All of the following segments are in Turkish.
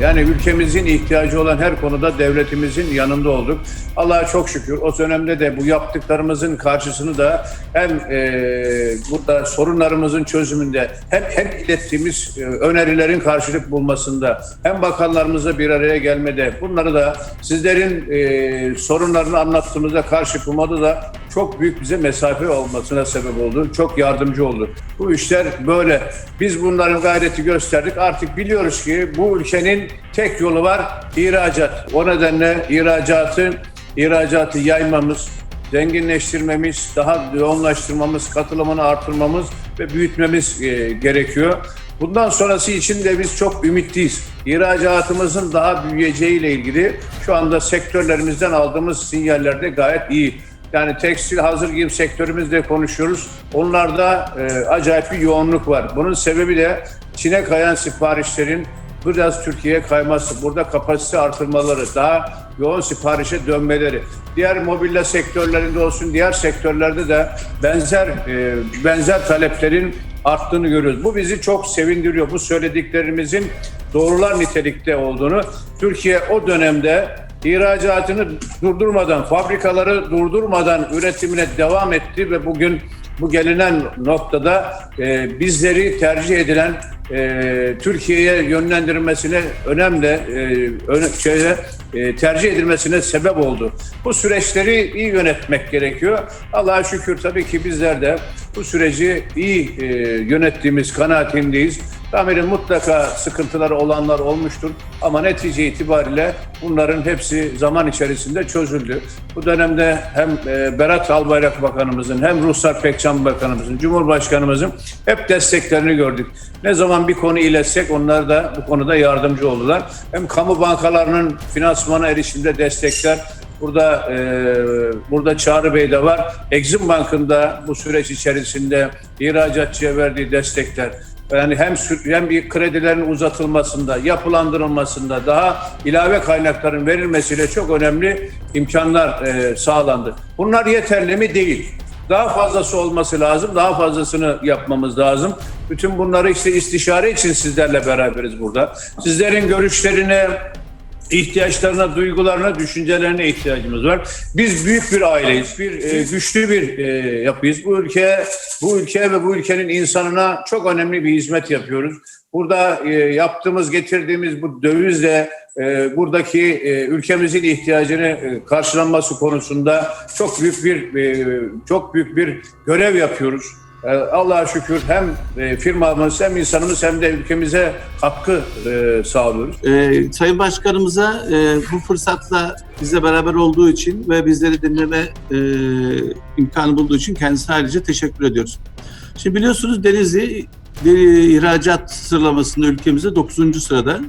Yani ülkemizin ihtiyacı olan her konuda devletimizin yanında olduk. Allah'a çok şükür o dönemde de bu yaptıklarımızın karşısını da hem e, burada sorunlarımızın çözümünde hem, hem ilettiğimiz e, önerilerin karşılık bulmasında hem bakanlarımızla bir araya gelmede bunları da sizlerin e, sorunlarını anlattığımızda karşı bulmada da çok büyük bize mesafe olmasına sebep oldu. Çok yardımcı oldu. Bu işler böyle. Biz bunların gayreti gösterdik. Artık biliyoruz ki bu ülkenin tek yolu var ihracat. O nedenle ihracatı ihracatı yaymamız, zenginleştirmemiz, daha yoğunlaştırmamız, katılımını artırmamız ve büyütmemiz e, gerekiyor. Bundan sonrası için de biz çok ümitliyiz. İhracatımızın daha büyüyeceğiyle ilgili şu anda sektörlerimizden aldığımız sinyaller de gayet iyi. Yani tekstil hazır giyim sektörümüzde konuşuyoruz. Onlarda e, acayip bir yoğunluk var. Bunun sebebi de Çin'e kayan siparişlerin biraz Türkiye'ye kayması, burada kapasite artırmaları, daha yoğun siparişe dönmeleri. Diğer mobilya sektörlerinde olsun, diğer sektörlerde de benzer e, benzer taleplerin arttığını görüyoruz. Bu bizi çok sevindiriyor. Bu söylediklerimizin doğrular nitelikte olduğunu. Türkiye o dönemde ihracatını durdurmadan, fabrikaları durdurmadan üretimine devam etti ve bugün bu gelinen noktada e, bizleri tercih edilen e, Türkiye'ye yönlendirilmesine önemli e, öne, e, tercih edilmesine sebep oldu. Bu süreçleri iyi yönetmek gerekiyor. Allah'a şükür tabii ki bizler de bu süreci iyi e, yönettiğimiz kanaatindeyiz. Tamirin mutlaka sıkıntıları olanlar olmuştur ama netice itibariyle bunların hepsi zaman içerisinde çözüldü. Bu dönemde hem e, Berat Albayrak Bakanımızın hem Ruhsar Pekcan Bakanımızın, Cumhurbaşkanımızın hep desteklerini gördük. Ne zaman bir konu iletsek onlar da bu konuda yardımcı oldular. Hem kamu bankalarının finansmana erişimde destekler, Burada e, burada Çağrı Bey de var. Exim Bank'ın da bu süreç içerisinde ihracatçıya verdiği destekler yani hem hem bir kredilerin uzatılmasında, yapılandırılmasında daha ilave kaynakların verilmesiyle çok önemli imkanlar e, sağlandı. Bunlar yeterli mi? Değil. Daha fazlası olması lazım. Daha fazlasını yapmamız lazım. Bütün bunları işte istişare için sizlerle beraberiz burada. Sizlerin görüşlerine, ihtiyaçlarına, duygularına, düşüncelerine ihtiyacımız var. Biz büyük bir aileyiz, bir e, güçlü bir e, yapıyız. Bu ülke, bu ülke ve bu ülkenin insanına çok önemli bir hizmet yapıyoruz. Burada e, yaptığımız, getirdiğimiz bu dövizle e, buradaki e, ülkemizin ihtiyacını e, karşılanması konusunda çok büyük bir e, çok büyük bir görev yapıyoruz. E, Allah'a şükür hem e, firmamız hem insanımız hem de ülkemize katkı e, sağlıyoruz. Ee, Sayın Başkanımıza e, bu fırsatla bizle beraber olduğu için ve bizleri dinleme e, imkanı bulduğu için kendisine ayrıca teşekkür ediyoruz. Şimdi biliyorsunuz Denizli ihracat sıralamasında ülkemizde 9. sırada.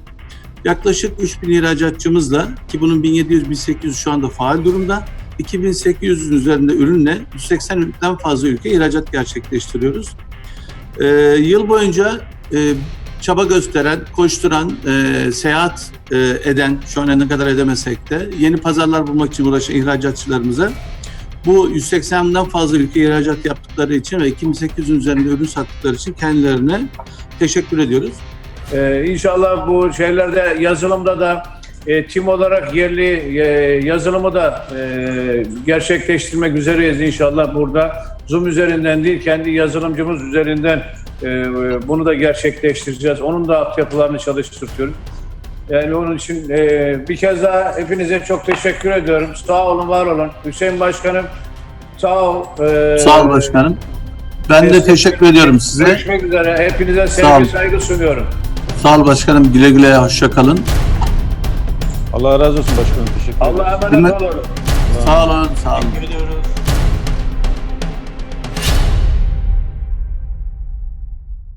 Yaklaşık 3000 ihracatçımızla ki bunun 1700-1800 şu anda faal durumda. 2800'ün üzerinde ürünle 180 ülkeden fazla ülke ihracat gerçekleştiriyoruz. Ee, yıl boyunca e, çaba gösteren, koşturan, e, seyahat e, eden, şu an ne kadar edemesek de yeni pazarlar bulmak için uğraşan ihracatçılarımıza bu 180'den fazla ülke ihracat yaptıkları için ve 2800'ün üzerinde ürün sattıkları için kendilerine teşekkür ediyoruz. Ee, inşallah bu şeylerde yazılımda da e, tim olarak yerli e, yazılımı da e, gerçekleştirmek üzereyiz inşallah burada. Zoom üzerinden değil kendi yazılımcımız üzerinden e, bunu da gerçekleştireceğiz. Onun da altyapılarını çalıştırıyoruz. Yani onun için e, bir kez daha hepinize çok teşekkür ediyorum. Sağ olun, var olun. Hüseyin Başkanım sağ ol. Ee, Sağ ol başkanım. Ben de teşekkür ediyorum size. Görüşmek üzere. Hepinize sevgi saygı sunuyorum. Sağ ol başkanım. Güle güle hoşça kalın. Allah razı olsun başkanım. Teşekkür ederim. Allah'a emanet olun. Sağ olun. Sağ olun. Teşekkür ediyoruz.